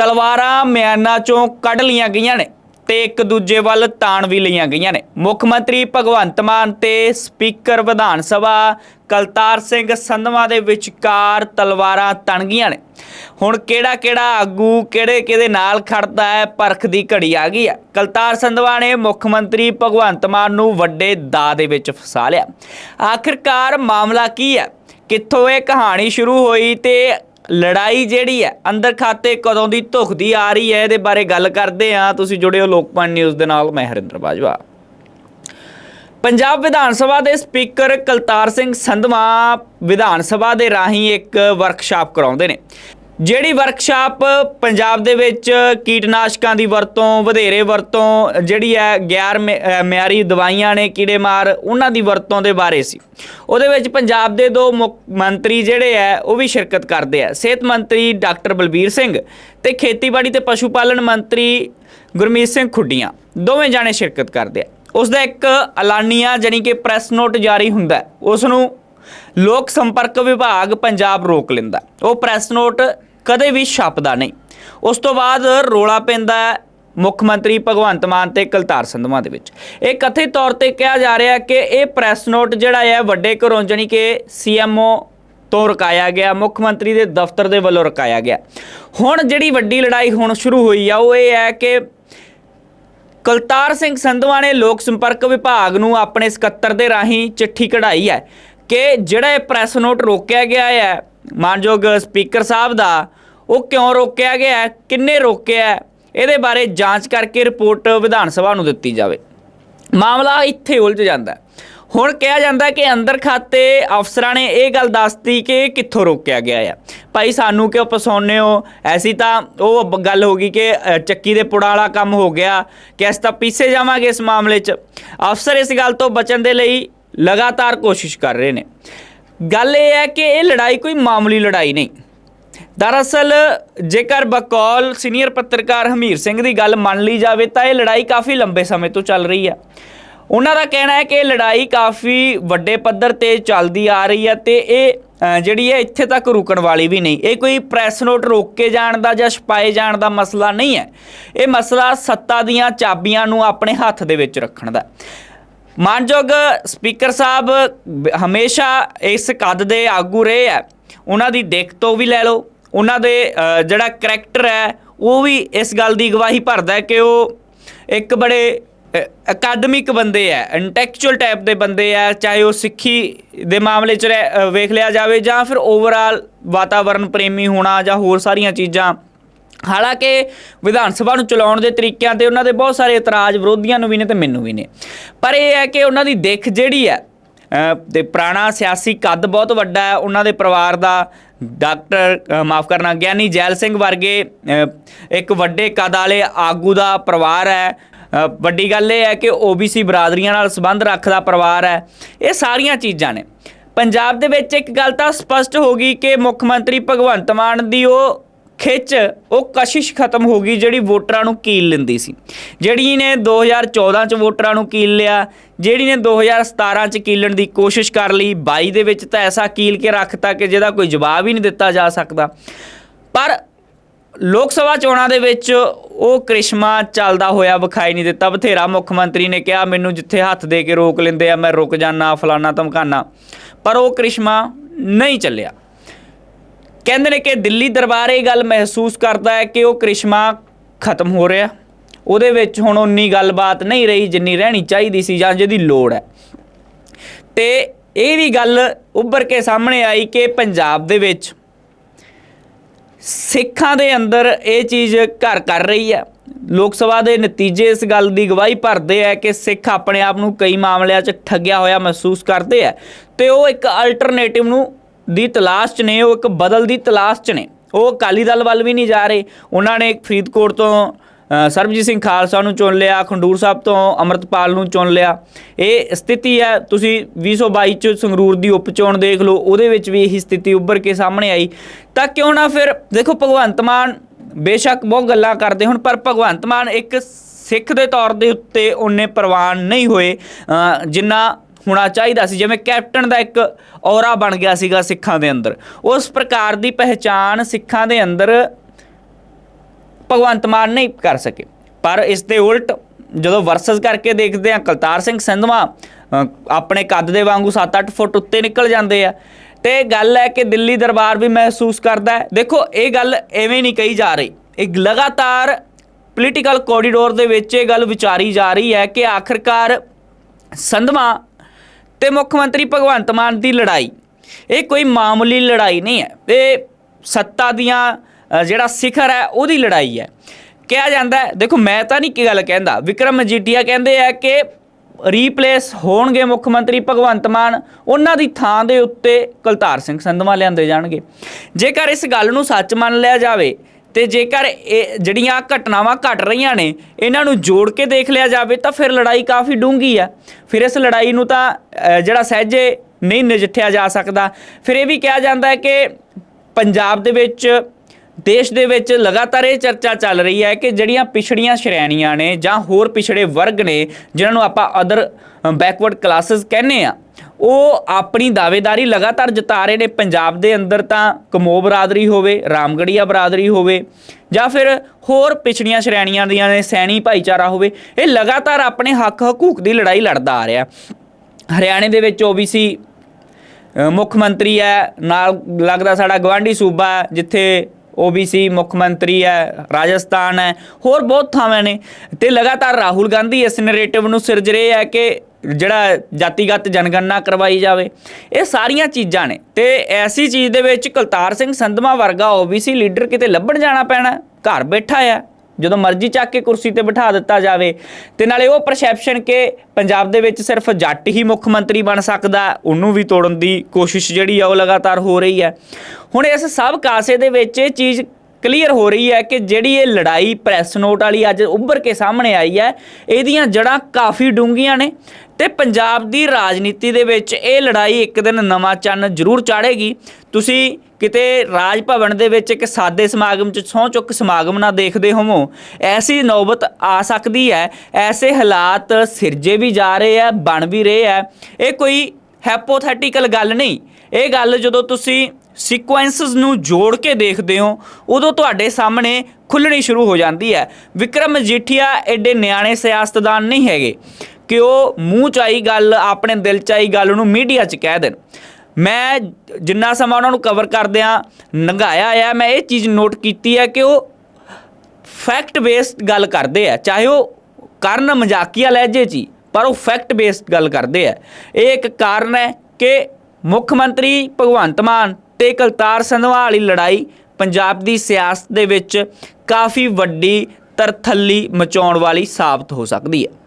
ਤਲਵਾਰਾਂ ਮਿਆਨਾਂ ਚੋਂ ਕੱਢ ਲੀਆਂ ਗਈਆਂ ਨੇ ਤੇ ਇੱਕ ਦੂਜੇ ਵੱਲ ਤਾਣ ਵੀ ਲਈਆਂ ਗਈਆਂ ਨੇ। ਮੁੱਖ ਮੰਤਰੀ ਭਗਵੰਤ ਮਾਨ ਤੇ ਸਪੀਕਰ ਵਿਧਾਨ ਸਭਾ ਕਲਤਾਰ ਸਿੰਘ ਸੰਧਵਾ ਦੇ ਵਿਚਕਾਰ ਤਲਵਾਰਾਂ ਤਣ ਗਈਆਂ ਨੇ। ਹੁਣ ਕਿਹੜਾ ਕਿਹੜਾ ਆਗੂ ਕਿਹੜੇ ਕਿਹਦੇ ਨਾਲ ਖੜਦਾ ਹੈ, ਪਰਖ ਦੀ ਘੜੀ ਆ ਗਈ ਹੈ। ਕਲਤਾਰ ਸੰਧਵਾ ਨੇ ਮੁੱਖ ਮੰਤਰੀ ਭਗਵੰਤ ਮਾਨ ਨੂੰ ਵੱਡੇ ਦਾ ਦੇ ਵਿੱਚ ਫਸਾ ਲਿਆ। ਆਖਿਰਕਾਰ ਮਾਮਲਾ ਕੀ ਹੈ? ਕਿੱਥੋਂ ਇਹ ਕਹਾਣੀ ਸ਼ੁਰੂ ਹੋਈ ਤੇ ਲੜਾਈ ਜਿਹੜੀ ਹੈ, ਅੰਦਰ ਖਾਤੇ ਕਦੋਂ ਦੀ ਧੁਖਦੀ ਆ ਰਹੀ ਹੈ, ਇਹਦੇ ਬਾਰੇ ਗੱਲ ਕਰਦੇ ਹਾਂ। ਤੁਸੀਂ ਜੁੜੇ ਹੋ ਲੋਕਪਾਲ ਨਿਊਜ਼ ਦੇ ਨਾਲ, ਮੈਂ ਹਰਿੰਦਰ ਬਾਜਵਾ। ਪੰਜਾਬ ਵਿਧਾਨ ਸਭਾ ਦੇ ਸਪੀਕਰ ਕਲਤਾਰ ਸਿੰਘ ਸੰਧਵਾ ਵਿਧਾਨ ਸਭਾ ਦੇ ਰਾਹੀਂ ਇੱਕ ਵਰਕਸ਼ਾਪ ਕਰਾਉਂਦੇ ਨੇ। ਜਿਹੜੀ ਵਰਕਸ਼ਾਪ ਪੰਜਾਬ ਦੇ ਵਿੱਚ ਕੀਟਨਾਸ਼ਕਾਂ ਦੀ ਵਰਤੋਂ, ਵਧੇਰੇ ਵਰਤੋਂ, ਜਿਹੜੀ ਹੈ ਗੈਰ ਮਿਆਰੀ ਦਵਾਈਆਂ ਨੇ ਕੀੜੇਮਾਰ ਉਹਨਾਂ ਦੀ ਵਰਤੋਂ ਦੇ ਬਾਰੇ ਸੀ। ਉਹਦੇ ਵਿੱਚ ਪੰਜਾਬ ਦੇ ਦੋ ਮੁੱਖ ਮੰਤਰੀ ਜਿਹੜੇ ਹੈ, ਉਹ ਵੀ ਸ਼ਿਰਕਤ ਕਰਦੇ ਆ ਸਿਹਤ ਮੰਤਰੀ ਡਾਕਟਰ ਬਲਬੀਰ ਸਿੰਘ ਤੇ ਖੇਤੀਬਾੜੀ ਤੇ ਪਸ਼ੂ ਪਾਲਣ ਮੰਤਰੀ ਗੁਰਮੀਤ ਸਿੰਘ ਖੁੱਡੀਆਂ। ਦੋਵੇਂ ਜਾਣੇ ਸ਼ਿਰਕਤ ਕਰਦੇ ਆ ਉਸ ਦਾ ਇੱਕ ਐਲਾਨੀਆ ਜਾਨੀ ਕਿ ਪ੍ਰੈਸ ਨੋਟ ਜਾਰੀ ਹੁੰਦਾ ਉਸ ਨੂੰ ਲੋਕ ਸੰਪਰਕ ਵਿਭਾਗ ਪੰਜਾਬ ਰੋਕ ਲੈਂਦਾ ਉਹ ਪ੍ਰੈਸ ਨੋਟ ਕਦੇ ਵੀ ਛਾਪਦਾ ਨਹੀਂ। ਉਸ ਤੋਂ ਬਾਅਦ ਰੋਲਾ ਪੈਂਦਾ ਮੁੱਖ ਮੰਤਰੀ ਭਗਵੰਤ ਮਾਨ ਤੇ ਕਲਤਾਰ ਸੰਧਵਾ ਦੇ ਵਿੱਚ। ਇਹ ਕਥਿਤ ਤੌਰ ਤੇ ਕਿਹਾ ਜਾ ਰਿਹਾ ਕਿ ਇਹ ਪ੍ਰੈਸ ਨੋਟ ਜਿਹੜਾ ਹੈ ਵੱਡੇ ਘਰੋਂ ਜਾਣੀ ਕਿ ਸੀਐਮਓ ਤੋਂ ਰੁਕਾਇਆ ਗਿਆ, ਮੁੱਖ ਮੰਤਰੀ ਦੇ ਦਫ਼ਤਰ ਦੇ ਵੱਲੋਂ ਰੁਕਾਇਆ ਗਿਆ। ਹੁਣ ਜਿਹੜੀ ਵੱਡੀ ਲੜਾਈ ਹੁਣ ਸ਼ੁਰੂ ਹੋਈ ਆ, ਉਹ ਇਹ ਹੈ ਕਿ ਕਲਤਾਰ ਸਿੰਘ ਸੰਧਵਾ ਨੇ ਲੋਕ ਸੰਪਰਕ ਵਿਭਾਗ ਨੂੰ ਆਪਣੇ ਸਕੱਤਰ ਦੇ ਰਾਹੀਂ ਚਿੱਠੀ ਕਢਾਈ ਹੈ ਕਿ ਜਿਹੜਾ ਇਹ ਪ੍ਰੈਸ ਨੋਟ ਰੋਕਿਆ ਗਿਆ ਹੈ ਮਾਨਯੋਗ ਸਪੀਕਰ ਸਾਹਿਬ ਦਾ, ਉਹ ਕਿਉਂ ਰੋਕਿਆ ਗਿਆ ਕਿੰਨੇ ਰੋਕਿਆ ਇਹਦੇ ਬਾਰੇ ਜਾਂਚ ਕਰਕੇ ਰਿਪੋਰਟ ਵਿਧਾਨ ਸਭਾ ਨੂੰ ਦਿੱਤੀ ਜਾਵੇ। ਮਾਮਲਾ ਇੱਥੇ ਉਲਝ ਜਾਂਦਾ ਹੁਣ ਕਿਹਾ ਜਾਂਦਾ ਕਿ ਅੰਦਰ ਖਾਤੇ ਅਫਸਰਾਂ ਨੇ ਇਹ ਗੱਲ ਦੱਸਤੀ ਕਿ ਕਿੱਥੋਂ ਰੋਕਿਆ ਗਿਆ ਆ। ਭਾਈ, ਸਾਨੂੰ ਕਿਉਂ ਪਸਾਉਨੇ ਹੋ? ਐਸੀ ਤਾਂ ਉਹ ਗੱਲ ਹੋ ਗਈ ਕਿ ਚੱਕੀ ਦੇ ਪੁੜਾ ਵਾਲਾ ਕੰਮ ਹੋ ਗਿਆ ਕਿ ਅਸੀਂ ਤਾਂ ਪੀਸੇ ਜਾਵਾਂਗੇ ਇਸ ਮਾਮਲੇ 'ਚ। ਅਫਸਰ ਇਸ ਗੱਲ ਤੋਂ ਬਚਣ ਦੇ ਲਈ ਲਗਾਤਾਰ ਕੋਸ਼ਿਸ਼ ਕਰ ਰਹੇ ਨੇ। ਗੱਲ ਇਹ ਹੈ ਕਿ ਇਹ ਲੜਾਈ ਕੋਈ ਮਾਮੂਲੀ ਲੜਾਈ ਨਹੀਂ। ਦਰਅਸਲ, ਜੇਕਰ ਬਕੌਲ ਸੀਨੀਅਰ ਪੱਤਰਕਾਰ ਹਮੀਰ ਸਿੰਘ ਦੀ ਗੱਲ ਮੰਨ ਲਈ ਜਾਵੇ, ਤਾਂ ਇਹ ਲੜਾਈ ਕਾਫੀ ਲੰਬੇ ਸਮੇਂ ਤੋਂ ਚੱਲ ਰਹੀ ਹੈ। ਉਹਨਾਂ ਦਾ ਕਹਿਣਾ ਹੈ ਕਿ ਇਹ ਲੜਾਈ ਕਾਫੀ ਵੱਡੇ ਪੱਧਰ ਤੇ ਚੱਲਦੀ ਆ ਰਹੀ ਹੈ ਤੇ ਇਹ ਜਿਹੜੀ ਹੈ, ਇੱਥੇ ਤੱਕ ਰੁਕਣ ਵਾਲੀ ਵੀ ਨਹੀਂ। ਇਹ ਕੋਈ ਪ੍ਰੈਸ ਨੋਟ ਰੋਕ ਕੇ ਜਾਣ ਦਾ ਜਾਂ ਛਪਾਏ ਜਾਣ ਦਾ ਮਸਲਾ ਨਹੀਂ ਹੈ। ਇਹ ਮਸਲਾ ਸੱਤਾ ਦੀਆਂ ਚਾਬੀਆਂ ਨੂੰ ਆਪਣੇ ਹੱਥ ਦੇ ਵਿੱਚ ਰੱਖਣ ਦਾ। ਮਾਨਯੋਗ ਸਪੀਕਰ ਸਾਹਿਬ ਹਮੇਸ਼ਾ ਇਸ ਕੱਦ ਦੇ ਆਗੂ ਰਹੇ ਆ। ਉਹਨਾਂ ਦੀ ਦਿੱਖ ਤੋਂ ਵੀ ਲੈ ਲਓ। ਉਹਨਾਂ ਦੇ ਜਿਹੜਾ ਕਰੈਕਟਰ ਹੈ, ਉਹ ਵੀ ਇਸ ਗੱਲ ਦੀ ਗਵਾਹੀ ਭਰਦਾ ਹੈ ਕਿ ਉਹ ਇੱਕ ਬੜੇ ਅਕੈਡਮਿਕ ਬੰਦੇ ਆ ਇੰਟੈਕਚੁਅਲ ਟਾਈਪ ਦੇ ਬੰਦੇ ਆ ਚਾਹੇ ਉਹ ਸਿੱਖੀ ਦੇ ਮਾਮਲੇ 'ਚ ਰਹਿ- ਵੇਖ ਲਿਆ ਜਾਵੇ ਜਾਂ ਫਿਰ ਓਵਰਆਲ ਵਾਤਾਵਰਣ ਪ੍ਰੇਮੀ ਹੋਣਾ ਜਾਂ ਹੋਰ ਸਾਰੀਆਂ ਚੀਜ਼ਾਂ ਹਾਲਾਂਕਿ ਵਿਧਾਨ ਸਭਾ ਨੂੰ ਚਲਾਉਣ ਦੇ ਤਰੀਕਿਆਂ ਤੇ ਉਹਨਾਂ ਦੇ ਬਹੁਤ ਸਾਰੇ ਇਤਰਾਜ਼ ਵਿਰੋਧੀਆਂ ਨੂੰ ਵੀ ਨੇ ਤੇ ਮੈਨੂੰ ਵੀ ਨੇ। ਪਰ ਇਹ ਹੈ ਕਿ ਉਹਨਾਂ ਦੀ ਦਿੱਖ ਜਿਹੜੀ ਹੈ ਅ, ਤੇ ਪੁਰਾਣਾ ਸਿਆਸੀ ਕੱਦ ਬਹੁਤ ਵੱਡਾ ਹੈ। ਉਹਨਾਂ ਦੇ ਪਰਿਵਾਰ ਦਾ ਡਾਕਟਰ ਮਾਫ ਕਰਨਾ ਗਿਆਨੀ ਜੈਲ ਸਿੰਘ ਵਰਗੇ ਇੱਕ ਵੱਡੇ ਕੱਦ ਵਾਲੇ ਆਗੂ ਦਾ ਪਰਿਵਾਰ ਹੈ। ਵੱਡੀ ਗੱਲ ਇਹ ਹੈ ਕਿ OBC ਬਰਾਦਰੀਆਂ ਨਾਲ ਸੰਬੰਧ ਰੱਖਦਾ ਪਰਿਵਾਰ ਹੈ। ਇਹ ਸਾਰੀਆਂ ਚੀਜ਼ਾਂ ਨੇ। ਪੰਜਾਬ ਦੇ ਵਿੱਚ ਇੱਕ ਗੱਲ ਤਾਂ ਸਪਸ਼ਟ ਹੋ ਗਈ ਕਿ ਮੁੱਖ ਮੰਤਰੀ ਭਗਵੰਤ ਮਾਨ ਦੀ ਉਹ ਖਿੱਚ, ਉਹ ਕਸ਼ਿਸ਼ ਖਤਮ ਹੋ ਗਈ ਜਿਹੜੀ ਵੋਟਰਾਂ ਨੂੰ ਕੀਲ ਲੈਂਦੀ ਸੀ। ਜਿਹੜੀ ਨੇ 2014 ਚ ਵੋਟਰਾਂ ਨੂੰ ਕੀਲ ਲਿਆ, ਜਿਹੜੀ ਨੇ 2017 ਚ ਕੀਲਣ ਦੀ ਕੋਸ਼ਿਸ਼ ਕਰ ਲਈ 22 ਦੇ ਵਿੱਚ ਤਾਂ ਐਸਾ ਕੀਲ ਕੇ ਰੱਖਤਾ ਕਿ ਜਿਹਦਾ ਕੋਈ ਜਵਾਬ ਹੀ ਨਹੀਂ ਦਿੱਤਾ ਜਾ ਸਕਦਾ। ਪਰ ਲੋਕ ਸਭਾ ਚੋਣਾਂ ਦੇ ਵਿੱਚ ਉਹ ਕ੍ਰਿਸ਼ਮਾ ਚੱਲਦਾ ਹੋਇਆ ਵਿਖਾਈ ਨਹੀਂ ਦਿੱਤਾ। ਬਥੇਰਾ ਮੁੱਖ ਮੰਤਰੀ ਨੇ ਕਿਹਾ, ਮੈਨੂੰ ਜਿੱਥੇ ਹੱਥ ਦੇ ਕੇ ਰੋਕ ਲੈਂਦੇ ਆ, ਮੈਂ ਰੁਕ ਜਾਣਾ ਫਲਾਨਾ ਧਮਕਾਨਾ। ਪਰ ਉਹ ਕ੍ਰਿਸ਼ਮਾ ਨਹੀਂ ਚੱਲਿਆ। ਕਹਿੰਦੇ ਨੇ ਕਿ ਦਿੱਲੀ ਦਰਬਾਰ ਇਹ ਗੱਲ ਮਹਿਸੂਸ ਕਰਦਾ ਹੈ ਕਿ ਉਹ ਕ੍ਰਿਸ਼ਮਾ ਖਤਮ ਹੋ ਰਿਹਾ। ਉਹਦੇ ਵਿੱਚ ਹੁਣ ਉਨੀ ਗੱਲਬਾਤ ਨਹੀਂ ਰਹੀ ਜਿੰਨੀ ਰਹਿਣੀ ਚਾਹੀਦੀ ਸੀ ਜਾਂ ਜਿਹਦੀ ਲੋੜ ਹੈ। ਤੇ ਇਹ ਵੀ ਗੱਲ ਉੱਭਰ ਕੇ ਸਾਹਮਣੇ ਆਈ ਕਿ ਪੰਜਾਬ ਦੇ ਵਿੱਚ ਸਿੱਖਾਂ ਦੇ ਅੰਦਰ ਇਹ ਚੀਜ਼ ਘਰ ਕਰ ਰਹੀ ਹੈ। ਲੋਕ ਸਭਾ ਦੇ ਨਤੀਜੇ ਇਸ ਗੱਲ ਦੀ ਗਵਾਹੀ ਭਰਦੇ ਆ ਕਿ ਸਿੱਖ ਆਪਣੇ ਆਪ ਨੂੰ ਕਈ ਮਾਮਲਿਆਂ 'ਚ ਠੱਗਿਆ ਹੋਇਆ ਮਹਿਸੂਸ ਕਰਦੇ ਆ ਤੇ ਉਹ ਇੱਕ ਅਲਟਰਨੇਟਿਵ ਨੂੰ ਦੀ ਤਲਾਸ਼ 'ਚ ਨੇ, ਉਹ ਇੱਕ ਬਦਲ ਦੀ ਤਲਾਸ਼ 'ਚ ਨੇ। ਉਹ ਅਕਾਲੀ ਦਲ ਵੱਲ ਵੀ ਨਹੀਂ ਜਾ ਰਹੇ। ਉਹਨਾਂ ਨੇ ਫਰੀਦਕੋਟ ਤੋਂ ਸਰਬਜੀਤ ਸਿੰਘ ਖਾਲਸਾ ਨੂੰ ਚੁਣ ਲਿਆ, ਖੰਡੂਰ ਸਾਹਿਬ ਤੋਂ ਅਮਰਤਪਾਲ ਨੂੰ ਚੁਣ ਲਿਆ। ਇਹ ਸਥਿਤੀ ਹੈ, ਤੁਸੀਂ 2022 ਚ ਸੰਗਰੂਰ ਦੀ ਉਪ ਚੋਣ ਦੇਖ ਲਓ, ਉਹਦੇ ਵਿੱਚ ਵੀ ਇਹੀ ਸਥਿਤੀ ਉੱਭਰ ਕੇ ਸਾਹਮਣੇ ਆਈ। ਤਾਂ ਕਿਉਂ ਨਾ ਫਿਰ, ਦੇਖੋ ਭਗਵੰਤ ਮਾਨ ਬੇਸ਼ੱਕ ਬਹੁਤ ਗੱਲਾਂ ਕਰਦੇ ਹੁਣ, ਪਰ ਭਗਵੰਤ ਮਾਨ ਇੱਕ ਸਿੱਖ ਦੇ ਤੌਰ ਦੇ ਉੱਤੇ ਉਹਨੇ ਪ੍ਰਵਾਨ ਨਹੀਂ ਹੋਏ ਜਿੰਨਾ ਹੋਣਾ ਚਾਹੀਦਾ ਸੀ, ਜਿਵੇਂ ਕੈਪਟਨ ਦਾ ਇੱਕ ਔਰਾ ਬਣ ਗਿਆ ਸੀਗਾ ਸਿੱਖਾਂ ਦੇ ਅੰਦਰ। ਉਸ ਪ੍ਰਕਾਰ ਦੀ ਪਹਿਚਾਨ ਸਿੱਖਾਂ ਦੇ ਅੰਦਰ ਭਗਵੰਤ ਮਾਨ ਨਹੀਂ ਕਰ ਸਕੇ। ਪਰ ਇਸ ਦੇ ਉਲਟ ਜਦੋਂ ਵਰਸਸ ਕਰਕੇ ਦੇਖਦੇ ਆ ਕਲਤਾਰ ਸਿੰਘ ਸੰਧਵਾ ਆਪਣੇ ਕੱਦ ਦੇ ਵਾਂਗੂ 7-8 ਫੁੱਟ ਉੱਤੇ ਨਿਕਲ ਜਾਂਦੇ ਆ। ਤੇ ਗੱਲ ਹੈ ਕਿ ਦਿੱਲੀ ਦਰਬਾਰ ਵੀ ਮਹਿਸੂਸ ਕਰਦਾ ਹੈ। ਦੇਖੋ, ਇਹ ਗੱਲ ਐਵੇਂ ਨਹੀਂ ਕਹੀ ਜਾ ਰਹੀ। ਇੱਕ ਲਗਾਤਾਰ ਪੋਲੀਟੀਕਲ ਕੋਰੀਡੋਰ ਦੇ ਵਿੱਚ ਇਹ ਗੱਲ ਵਿਚਾਰੀ ਜਾ ਰਹੀ ਹੈ ਕਿ ਆਖਰਕਾਰ ਸੰਧਵਾ ਤੇ ਮੁੱਖ ਮੰਤਰੀ ਭਗਵੰਤ ਮਾਨ ਦੀ ਲੜਾਈ। ਇਹ ਕੋਈ ਮਾਮੂਲੀ ਲੜਾਈ ਨਹੀਂ ਹੈ। ਇਹ ਸੱਤਾ ਦੀਆਂ ਜਿਹੜਾ ਸਿਖਰ ਹੈ, ਉਹਦੀ ਲੜਾਈ ਹੈ। ਕਿਹਾ ਜਾਂਦਾ ਦੇਖੋ, ਮੈਂ ਤਾਂ ਨਹੀਂ ਕੀ ਗੱਲ ਕਹਿੰਦਾ। ਵਿਕਰਮ ਮਜੀਠੀਆ ਕਹਿੰਦੇ ਆ ਕਿ ਰੀਪਲੇਸ ਹੋਣਗੇ ਮੁੱਖ ਮੰਤਰੀ ਭਗਵੰਤ ਮਾਨ, ਉਹਨਾਂ ਦੀ ਥਾਂ ਦੇ ਉੱਤੇ ਕੁਲਤਾਰ ਸਿੰਘ ਸੰਧਵਾ ਲਿਆਂਦੇ ਜਾਣਗੇ। ਜੇਕਰ ਇਸ ਗੱਲ ਨੂੰ ਸੱਚ ਮੰਨ ਲਿਆ ਜਾਵੇ ਤੇ ਜੇਕਰ ਇਹ ਜਿਹੜੀਆਂ ਘਟਨਾਵਾਂ ਘਟ ਰਹੀਆਂ ਨੇ, ਇਹਨਾਂ ਨੂੰ ਜੋੜ ਕੇ ਦੇਖ ਲਿਆ ਜਾਵੇ ਤਾਂ ਫਿਰ ਲੜਾਈ ਕਾਫੀ ਡੂੰਘੀ ਆ। ਫਿਰ ਇਸ ਲੜਾਈ ਨੂੰ ਤਾਂ ਜਿਹੜਾ ਸਹਿਜੇ ਨਹੀਂ ਨਜਿੱਠਿਆ ਜਾ ਸਕਦਾ। ਫਿਰ ਇਹ ਵੀ ਕਿਹਾ ਜਾਂਦਾ ਹੈ ਕਿ ਪੰਜਾਬ ਦੇ ਵਿੱਚ, ਦੇਸ਼ ਦੇ ਵਿੱਚ ਲਗਾਤਾਰ ਇਹ ਚਰਚਾ ਚੱਲ ਰਹੀ ਹੈ ਕਿ ਜਿਹੜੀਆਂ ਪਿਛੜੀਆਂ ਸ਼੍ਰੇਣੀਆਂ ਨੇ ਜਾਂ ਹੋਰ ਪਿਛੜੇ ਵਰਗ ਨੇ, ਜਿਨ੍ਹਾਂ ਨੂੰ ਆਪਾਂ ਅਦਰ ਬੈਕਵਰਡ ਕਲਾਸਿਸ ਕਹਿੰਦੇ ਆ ਉਹ ਆਪਣੀ ਦਾਅਵੇਦਾਰੀ ਲਗਾਤਾਰ ਜਤਾ ਰਹੇ ਨੇ। ਪੰਜਾਬ ਦੇ ਅੰਦਰ ਤਾਂ ਕਮੋ ਬਰਾਦਰੀ ਹੋਵੇ ਰਾਮਗੜੀਆ ਬਰਾਦਰੀ ਹੋਵੇ ਜਾਂ ਫਿਰ ਹੋਰ ਪਿਛੜੀਆਂ ਸ਼੍ਰੇਣੀਆਂ ਦੀਆਂ ਨੇ ਸੈਣੀ ਭਾਈਚਾਰਾ ਹੋਵੇ ਇਹ ਲਗਾਤਾਰ ਆਪਣੇ ਹੱਕ ਹਕੂਕ ਦੀ ਲੜਾਈ ਲੜਦਾ ਆ ਰਿਹਾ। ਹਰਿਆਣੇ ਦੇ ਵਿੱਚ OBC ਅ, ਮੁੱਖ ਮੰਤਰੀ ਹੈ ਨਾਲ ਲੱਗਦਾ ਸਾਡਾ ਗਵਾਂਢੀ ਸੂਬਾ ਹੈ, ਜਿੱਥੇ OBC ਮੁੱਖ ਮੰਤਰੀ ਹੈ ਰਾਜਸਥਾਨ ਹੈ ਹੋਰ ਬਹੁਤ ਥਾਵਾਂ ਨੇ। ਤੇ ਲਗਾਤਾਰ ਰਾਹੁਲ ਗਾਂਧੀ ਇਸ ਨੈਰੇਟਿਵ ਨੂੰ ਸਿਰਜ ਰਹੇ ਹੈ ਕਿ ਜਿਹੜਾ ਜਾਤੀਗਤ ਜਨਗਣਨਾ ਕਰਵਾਈ ਜਾਵੇ। ਇਹ ਸਾਰੀਆਂ ਚੀਜ਼ਾਂ ਨੇ। ਤੇ ਐਸੀ ਚੀਜ਼ ਦੇ ਵਿੱਚ ਕੁਲਤਾਰ ਸਿੰਘ ਸੰਧਮਾ ਵਰਗਾ OBC ਲੀਡਰ ਕਿਤੇ ਲੱਭਣ ਜਾਣਾ ਪੈਣਾ, ਘਰ ਬੈਠਾ ਆ। ਜਦੋਂ ਮਰਜ਼ੀ ਚੱਕ ਕੇ ਕੁਰਸੀ ਤੇ ਬਿਠਾ ਦਿੱਤਾ ਜਾਵੇ। ਤੇ ਨਾਲੇ ਉਹ ਪਰਸੈਪਸ਼ਨ ਕਿ ਪੰਜਾਬ ਦੇ ਵਿੱਚ ਸਿਰਫ ਜੱਟ ਹੀ ਮੁੱਖ ਮੰਤਰੀ ਬਣ ਸਕਦਾ, ਉਹਨੂੰ ਵੀ ਤੋੜਨ ਦੀ ਕੋਸ਼ਿਸ਼ ਜਿਹੜੀ ਆ ਉਹ ਲਗਾਤਾਰ ਹੋ ਰਹੀ ਹੈ ਹੁਣ ਇਸ ਸਭ ਕਾਸੇ ਦੇ ਵਿੱਚ ਇਹ ਚੀਜ਼ ਕਲੀਅਰ ਹੋ ਰਹੀ ਹੈ ਕਿ ਜਿਹੜੀ ਇਹ ਲੜਾਈ ਪ੍ਰੈਸ ਨੋਟ ਵਾਲੀ ਅੱਜ ਉੱਭਰ ਕੇ ਸਾਹਮਣੇ ਆਈ ਹੈ, ਇਹਦੀਆਂ ਜੜਾਂ ਕਾਫੀ ਡੂੰਘੀਆਂ ਨੇ ਤੇ ਪੰਜਾਬ ਦੀ ਰਾਜਨੀਤੀ ਦੇ ਵਿੱਚ ਇਹ ਲੜਾਈ ਇੱਕ ਦਿਨ ਨਵਾਂ ਚੰਨ ਜ਼ਰੂਰ ਚਾੜੇਗੀ। ਤੁਸੀਂ ਕਿਤੇ ਰਾਜ ਭਵਨ ਦੇ ਵਿੱਚ ਇੱਕ ਸਾਦੇ ਸਮਾਗਮ 'ਚ ਸਹੁੰ ਚੁੱਕ ਸਮਾਗਮ ਨਾ ਦੇਖਦੇ ਹੋਵੋ, ਐਸੀ ਨੌਬਤ ਆ ਸਕਦੀ ਹੈ, ਐਸੇ ਹਾਲਾਤ ਸਿਰਜੇ ਵੀ ਜਾ ਰਹੇ ਆ ਬਣ ਵੀ ਰਹੇ ਆ ਇਹ ਕੋਈ ਹੈਪੋਥੈਟੀਕਲ ਗੱਲ ਨਹੀਂ। ਇਹ ਗੱਲ ਜਦੋਂ ਤੁਸੀਂ ਸੀਕੁਐਂਸਸ ਨੂੰ ਜੋੜ ਕੇ ਦੇਖਦੇ ਹੋ, ਉਦੋਂ ਤੁਹਾਡੇ ਸਾਹਮਣੇ ਖੁੱਲਣੀ ਸ਼ੁਰੂ ਹੋ ਜਾਂਦੀ ਹੈ। ਵਿਕਰਮ ਮਜੀਠੀਆ ਐਡੇ ਨਿਆਣੇ ਸਿਆਸਤਦਾਨ ਨਹੀਂ ਹੈਗੇ ਕਿ ਉਹ ਮੂੰਹ ਚ ਆਈ ਗੱਲ, ਆਪਣੇ ਦਿਲ ਚ ਆਈ ਗੱਲ ਨੂੰ ਮੀਡੀਆ 'ਚ ਕਹਿ ਦੇਣ। ਮੈਂ ਜਿੰਨਾ ਸਮਾਂ ਉਹਨਾਂ ਨੂੰ ਕਵਰ ਕਰਦਿਆਂ ਨੰਗਾਇਆ ਆ, ਮੈਂ ਇਹ ਚੀਜ਼ ਨੋਟ ਕੀਤੀ ਹੈ ਕਿ ਉਹ ਫੈਕਟ ਬੇਸਡ ਗੱਲ ਕਰਦੇ ਆ। ਚਾਹੇ ਉਹ ਕਰਨ ਮਜ਼ਾਕੀਆ ਲਹਿਜੇ 'ਚ ਹੀ, ਪਰ ਉਹ ਫੈਕਟ ਬੇਸਡ ਗੱਲ ਕਰਦੇ ਆ। ਇਹ ਇੱਕ ਕਾਰਨ ਹੈ ਕਿ ਮੁੱਖ ਮੰਤਰੀ ਭਗਵੰਤ ਮਾਨ ਤੇ ਕਲਤਾਰ ਸੰਧਵਾ ਵਾਲੀ ਲੜਾਈ ਪੰਜਾਬ ਦੀ ਸਿਆਸਤ ਦੇ ਵਿੱਚ ਕਾਫੀ ਵੱਡੀ ਤਰਥੱਲੀ ਮਚਾਉਣ ਵਾਲੀ ਸਾਬਤ ਹੋ ਸਕਦੀ ਹੈ।